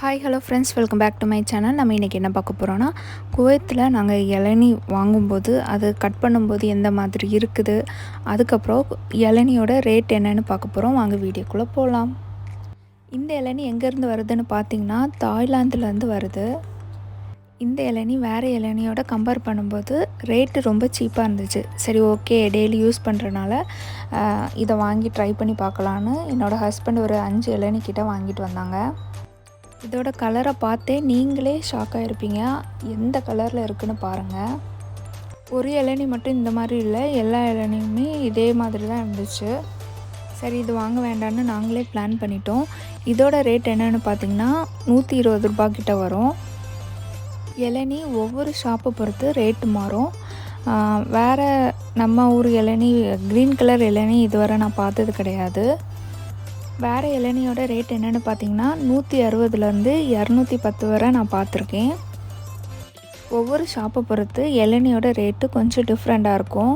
Hi hello friends welcome back to my channel நம்ம இன்றைக்கி என்ன பார்க்க போகிறோன்னா குவைத்தில் நாங்கள் இளநி வாங்கும்போது அது கட் பண்ணும்போது எந்த மாதிரி இருக்குது? அதுக்கப்புறம் இளநியோட ரேட் என்னன்னு பார்க்க போகிறோம் வாங்க வீடியோக்குள்ளே போகலாம் இந்த இளநி எங்கேருந்து வருதுன்னு பார்த்தீங்கன்னா தாய்லாந்துலேருந்து வருது. இந்த இளநி வேறு இளநியோட கம்பேர் பண்ணும்போது ரேட்டு ரொம்ப சீப்பாக இருந்துச்சு. சரி ஓகே டெய்லி யூஸ் பண்ணுறனால இதை வாங்கி ட்ரை பண்ணி பார்க்கலான்னு என்னோடய ஹஸ்பண்ட் ஒரு அஞ்சு இளநி வாங்கிட்டு வந்தாங்க. இதோட கலரை பார்த்தே நீங்களே ஷாக் ஆகிருப்பீங்க எந்த கலரில் இருக்குன்னு பாருங்கள் ஒரு இளநி மட்டும் இந்த மாதிரி இல்லை. எல்லா இளநியுமே இதே மாதிரி தான் இருந்துச்சு. சரி இது வாங்க வேண்டாம்னு நாங்களே பிளான் பண்ணிட்டோம். இதோட ரேட் என்னென்னு பார்த்தீங்கன்னா நூற்றி இருபது ரூபா கிட்ட வரும். இளநி ஒவ்வொரு ஷாப்பை பொறுத்து ரேட்டு மாறும். வேறு நம்ம ஊர் இளநி க்ரீன் கலர் இளநி இதுவரை நான் பார்த்தது கிடையாது. வேறு இளநியோட ரேட் என்னென்னு பார்த்தீங்கன்னா நூற்றி அறுபதுலேருந்து இரநூத்தி பத்து வரை நான் பார்த்துருக்கேன் ஒவ்வொரு ஷாப்பை பொறுத்து இளநியோட ரேட்டு கொஞ்சம் டிஃப்ரெண்ட்டாக இருக்கும்.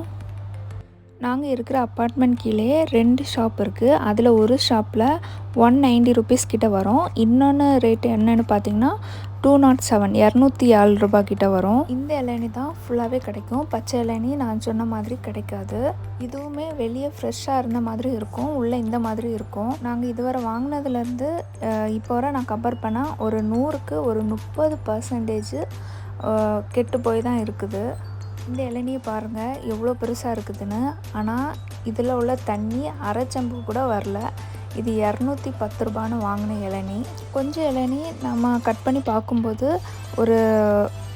நாங்கள் இருக்கிற அப்பார்ட்மெண்ட் கீழே ரெண்டு ஷாப் இருக்குது அதில் ஒரு ஷாப்பில் ஒன் நைன்டி ருபீஸ் கிட்டே வரும். இன்னொன்று ரேட்டு என்னென்னு பார்த்தீங்கன்னா டூ நாட் oh செவன் இரநூத்தி ஏழு ரூபா கிட்டே வரும். இந்த இளநி தான் ஃபுல்லாகவே கிடைக்கும். பச்சை இளநி நான் சொன்ன மாதிரி கிடைக்காது. இதுவுமே வெளியே ஃப்ரெஷ்ஷாக இருந்த மாதிரி இருக்கும். உள்ளே இந்த மாதிரி இருக்கும். நாங்கள் இதுவரை வாங்கினதுலேருந்து இப்போ வரை நான் கம்பேர் பண்ணால் ஒரு நூறுக்கு ஒரு முப்பது பர்சன்டேஜ் கெட்டு போய் தான் இருக்குது. இந்த இளநியை பாருங்கள் எவ்வளோ பெருசாக இருக்குதுன்னு. ஆனால் இதில் உள்ள தண்ணி அரைச்சம்பு கூட வரல. இது இரநூத்தி பத்து ரூபான்னு வாங்கின இளநி. கொஞ்சம் இளநி நம்ம கட் பண்ணி பார்க்கும்போது ஒரு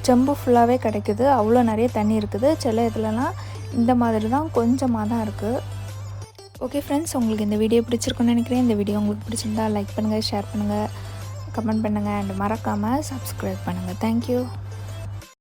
செம்பு ஃபுல்லாகவே கிடைக்குது. அவ்வளோ நிறைய தண்ணி இருக்குது. சில இதுலலாம் இந்த மாதிரி தான் கொஞ்சமாக தான் இருக்குது ஓகே ஃப்ரெண்ட்ஸ் உங்களுக்கு இந்த வீடியோ பிடிச்சிருக்குன்னு நினைக்கிறேன். இந்த வீடியோ உங்களுக்கு பிடிச்சிருந்தா லைக் பண்ணுங்கள் ஷேர் பண்ணுங்கள் கமெண்ட் பண்ணுங்கள் அண்ட் மறக்காமல் சப்ஸ்கிரைப் பண்ணுங்கள் தேங்க்யூ